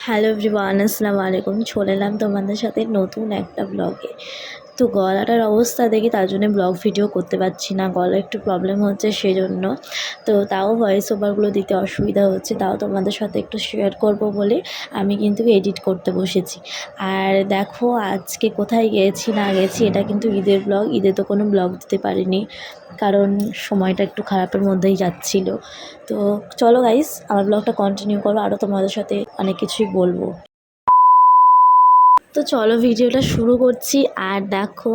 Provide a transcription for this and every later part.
Hello everyone আসসালামু আলাইকুম। চলে এলাম তোমাদের সাথে নতুন একটা ব্লগে তো গলাটার অবস্থা দেখি, তার জন্য ব্লগ ভিডিও করতে পারছি না। গলা একটু প্রবলেম হচ্ছে সেই জন্য তো তাও ভয়েস ওভারগুলো দিতে অসুবিধা হচ্ছে, তাও তোমাদের সাথে একটু শেয়ার করব বলে আমি কিন্তু এডিট করতে বসেছি। আর দেখো, আজকে কোথায় গেছি না গেছি, এটা কিন্তু ঈদের ব্লগ ঈদে তো কোনো ব্লগ দিতে পারিনি, কারণ সময়টা একটু খারাপের মধ্যেই যাচ্ছিল। তো চলো গাইস আমার ব্লগটা কন্টিনিউ করো আরও তোমাদের সাথে অনেক কিছুই বলব। তো চলো ভিডিওটা শুরু করছি। আর দেখো,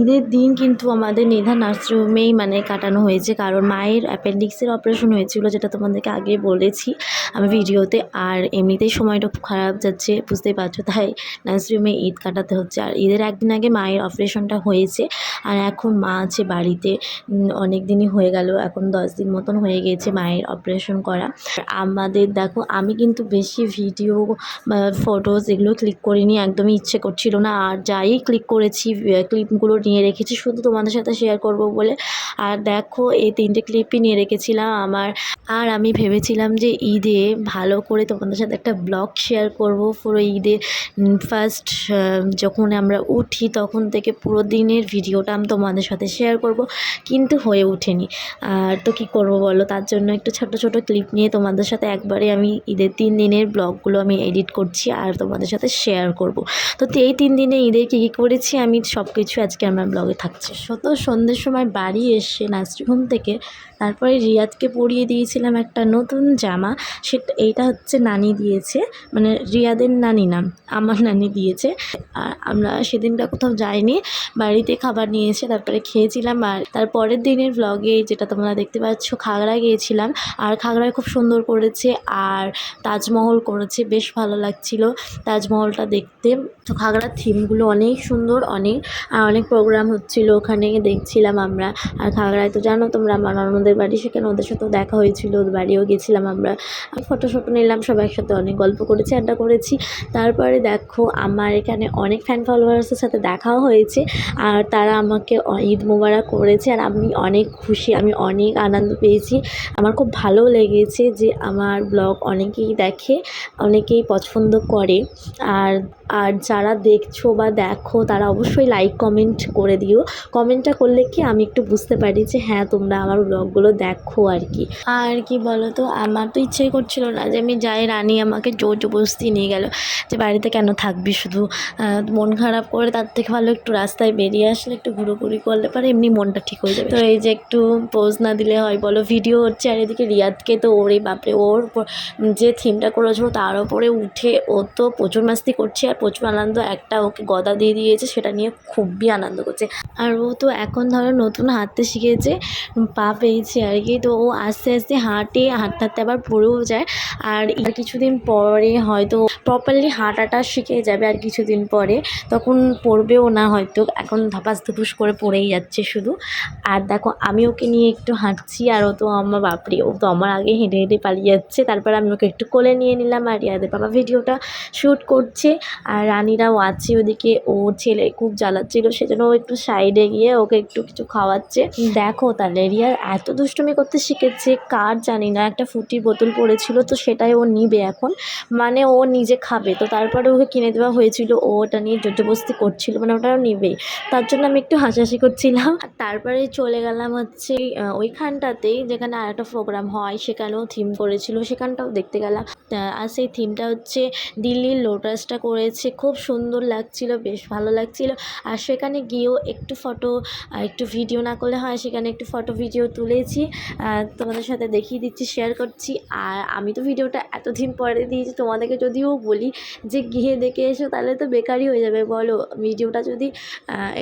ঈদের দিন কিন্তু আমাদের নিধা নার্সিংহোমেই মানে কাটানো হয়েছে। কারণ মায়ের অ্যাপেন্ডিক্সের অপারেশন হয়েছিল যেটা তোমাদেরকে আগে বলেছি আমি ভিডিওতে আর এমনিতেই সময়টা খুব খারাপ যাচ্ছে, বুঝতেই পারছ? তাই নার্সিংহোমে ঈদ কাটাতে হচ্ছে। আর ঈদের একদিন আগে মায়ের অপারেশনটা হয়েছে। আর এখন মা আছে বাড়িতে। অনেক দিনই হয়ে গেল। এখন দশ দিন মতন হয়ে গিয়েছে মায়ের অপারেশন করা। আমাদের, দেখো, আমি কিন্তু বেশি ভিডিও বা ফটোস এগুলো ক্লিক করিনি একদমই ইচ্ছে করছিল না। আর যাই ক্লিক করেছি ক্লিপগুলো নিয়ে রেখেছি, শুধু তোমাদের সাথে শেয়ার করব বলে। আর দেখো, এই তিনটে ক্লিপই নিয়ে রেখেছিলাম আমার। আর আমি ভেবেছিলাম যে ঈদে ভালো করে তোমাদের সাথে একটা ব্লগ শেয়ার করব পুরো ঈদে। ফার্স্ট যখন আমরা উঠি, তখন থেকে পুরো দিনের ভিডিওটা আমি তোমাদের সাথে শেয়ার করব। কিন্তু হয়ে ওঠেনি। আর তো কী করব বলো? তার জন্য একটু ছোট ছোট ক্লিপ নিয়ে তোমাদের সাথে একবারে আমি ঈদের তিন দিনের ব্লগগুলো আমি এডিট করছি আর তোমাদের সাথে শেয়ার করব। তো এই তিন দিনে ঈদে কী কী করেছি? আমি সব কিছু আজকে আমার ব্লগে থাকছে। শত সন্ধ্যের সময় বাড়ি এসে নার্সিংহোম থেকে তারপরে রিয়াদকে পরিয়ে দিয়েছিলাম একটা নতুন জামা। সেটা এইটা হচ্ছে নানি দিয়েছে। মানে রিয়াদের নানি নাম আমার নানি দিয়েছে। আর আমরা সেদিনটা কোথাও যাইনি। বাড়িতে খাবার নিয়ে এসে তারপরে খেয়েছিলাম। আর তার পরের দিনের ব্লগে যেটা তোমরা দেখতে পাচ্ছ খাগড়া গিয়েছিলাম। আর খাগড়ায় খুব সুন্দর করেছে। আর তাজমহল করেছে, বেশ ভালো লাগছিল তাজমহলটা দেখতে। খাগড়ার থিমগুলো অনেক সুন্দর, অনেক, আর অনেক প্রোগ্রাম হচ্ছিল, ওখানে দেখছিলাম আমরা। আর খাগড়ায় তো জানো তোমরা আমার ননদের বাড়ি, সেখানে ওদের সাথেও দেখা হয়েছিল, ওদের বাড়িও গেছিলাম আমরা। ফটো ফটো নিলাম সব একসাথে অনেক গল্প করেছি, আড্ডা করেছি। তারপরে দেখো, আমার এখানে অনেক ফ্যান ফলোয়ার্সের সাথে দেখাও হয়েছে, আর তারা আমাকে ঈদ মোবারক করেছে, আর আমি অনেক খুশি, আমি অনেক আনন্দ পেয়েছি। আমার খুব ভালো লেগেছে যে আমার ব্লগ অনেকেই দেখে, অনেকেই পছন্দ করে। আর আর যারা দেখছ বা দেখো, তারা অবশ্যই লাইক কমেন্ট করে দিও। কমেন্টটা করলে কি আমি একটু বুঝতে পারি যে হ্যাঁ তোমরা আমার ব্লগগুলো দেখো আর কি। আর কি বলো তো আমার তো ইচ্ছেই করছিল না যে, আমি যাই, রানী আমাকে জোর জবরদস্তি নিয়ে গেল যে, বাড়িতে কেন থাকবি শুধু? মন খারাপ করে তার থেকে ভালো একটু রাস্তায় বেরিয়ে আসলে একটু ঘুরোঘুরি করলে পারে এমনি মনটা ঠিক হয়ে যাবে। তো এই যে একটু পোজ না দিলে হয়, বলো ভিডিও হচ্ছে আর এদিকে রিয়াদকে তো ওরে বাপরে, ওর যে থিমটা করেছিল তার ওপরে উঠে ও তো প্রচুর মাস্তি করছে আর প্রচুর আনন্দ, একটা ওকে গদা দিয়ে দিয়েছে, সেটা নিয়ে খুবই আনন্দ করছে। আর ও তো এখন ধরো নতুন হাঁটতে শিখেছে, পা পেয়েছে আর কি, তো ও আস্তে আস্তে হাঁটে, হাঁটতে হাঁটতে আবার পড়েও যায়। আর কিছুদিন পরে হয়তো প্রপারলি হাঁটাটা শিখে যাবে আর কিছুদিন পরে, তখন পড়বেও না হয়তো, এখন ধপাস ধুপুস করে পড়েই যাচ্ছে শুধু। আর দেখো, আমি ওকে নিয়ে একটু হাঁটছি আর ও তো আমার বাপরে, ও তো আমার আগে হেঁটে হেঁটে পালিয়ে যাচ্ছে, তারপর আমি ওকে একটু কোলে নিয়ে নিলাম আর ইয়াদের বাবা ভিডিওটা শ্যুট করছে। আর রানীরাও আছে ওদিকে ওর ছেলে খুব জ্বালাচ্ছিল, সেজন্য ও একটু সাইডে গিয়ে ওকে একটু কিছু খাওয়াচ্ছে। দেখো তাহলে রিয়ার এত দুষ্টুমি করতে শিখেছে, কার জানি না একটা ফুটির বোতল পড়েছিল, তো সেটাই ও নিবে এখন। মানে ও নিজে খাবে, তো তারপরে ওকে কিনে দেওয়া হয়েছিল, ও ওটা নিয়ে জোরজবস্তি করছিল মানে ওটাও নিবেই। তার জন্য আমি একটু হাসাহাসি করছিলাম। তারপরে চলে গেলাম হচ্ছে ওইখানটাতেই যেখানে আর একটা প্রোগ্রাম হয়, সেখানেও থিম করেছিল, সেখানটাও দেখতে গেলাম। আর সেই থিমটা হচ্ছে দিল্লির লোটাসটা করেছে। খুব সুন্দর লাগছিল, বেশ ভালো লাগছিল। আর সেখানে গিয়েও একটু ফটো একটু ভিডিও না করলে হয়, সেখানে একটু ফটো ভিডিও তুলেছি। তোমাদের সাথে দেখিয়ে দিচ্ছি শেয়ার করছি। আর আমি তো ভিডিওটা এতদিন পরে দিয়েছি, তোমাদেরকে যদিও বলি যে গিয়ে দেখে এসো, তাহলে তো বেকারই হয়ে যাবে, বলো। ভিডিওটা যদি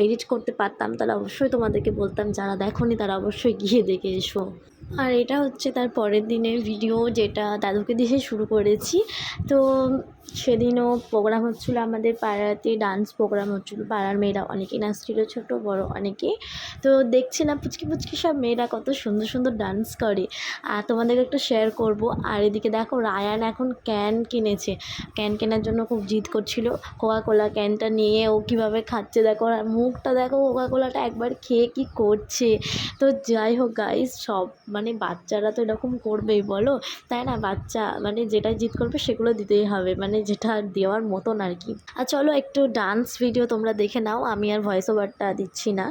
এডিট করতে পারতাম, তাহলে অবশ্যই তোমাদেরকে বলতাম, যারা দেখোনি তারা অবশ্যই গিয়ে দেখে এসো। আর এটা হচ্ছে তার পরের দিনের ভিডিও, যেটা দাদুকে দিয়ে শুরু করেছি। তো সেদিনও প্রোগ্রাম হচ্ছিল আমাদের পাড়াতে ডান্স প্রোগ্রাম হচ্ছিল। পাড়ার মেয়েরা অনেকেই নাচছিল ছোটো, বড় অনেকে তো দেখছিলাম পুচকি পুচকি সব মেয়েরা কত সুন্দর সুন্দর ডান্স করে। আর তোমাদেরকে একটু শেয়ার করব। আর এদিকে দেখো, রায়ান এখন ক্যান কিনেছে। ক্যান কেনার জন্য খুব জিদ করছিল। কোকা কোলা ক্যানটা নিয়ে ও কীভাবে খাচ্ছে দেখো, আর মুখটা দেখো কোকা কোলাটা একবার খেয়ে কি করছে। তো যাই হোক গাইস সব মানে বাচ্চারা তো এরকম করবেই, বলো? তাই না? বাচ্চা মানে যেটা জিদ করবে সেগুলো দিতেই হবে। মানে মানে যেটা দেওয়ার মতন আর কি। আর চলো একটু ডান্স ভিডিও তোমরা দেখে নাও, আমি আর ভয়েস ওভারটা দিচ্ছি না।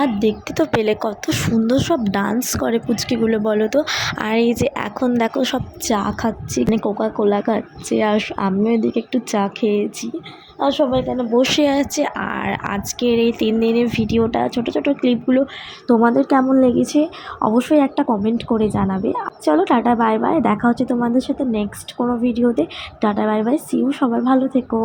আর দেখতে তো পেলে কত সুন্দর সব ডান্স করে পুচকিগুলো, বলো তো। আর এই যে এখন দেখো সব চা খাচ্ছি মানে কোকা কোলা খাচ্ছে, আর আমিও এদিকে একটু চা খেয়েছি। আর সবাই এখানে বসে আছে? আর আজকের এই তিন দিনের ভিডিওটা, ছোট ছোট ক্লিপগুলো তোমাদের কেমন লেগেছে? অবশ্যই একটা কমেন্ট করে জানাবে। চলো টাটা বাই বাই দেখা হচ্ছে তোমাদের সাথে নেক্সট কোনো ভিডিওতে। টাটা বাই বাই সিউ সবাই, ভালো থেকো।